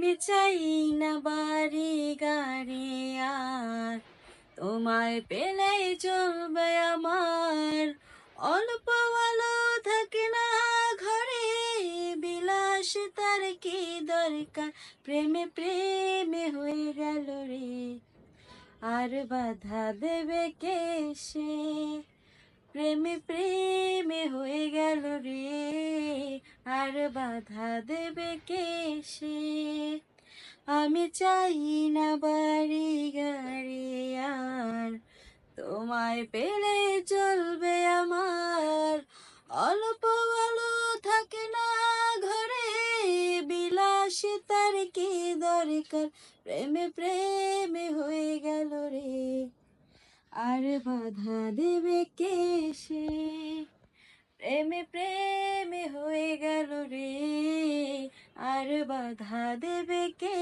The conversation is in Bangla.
আমি চাই না বাড়ি গাড়ি আর। তোমায় পেলেই চলবে আমার। অল্প আলো থাকে না ঘরে, বিলাস তার কি দরকার? প্রেমে প্রেমে হয়ে গেল রে। আর বাধা দেবে কে সে? আর বাধা দেবে কে সে আমি চাই না বাড়ি গাড়ি আর। তোমায় পেলে চলবে আমার। অল্প আলো থাকে না ঘরে। বিলাসিতার কি দরকার? প্রেমে প্রেমে হয়ে গেল রে। আর বাধা দেবে কে সে প্রেমে প্রেমে আর বাধা দেবে কে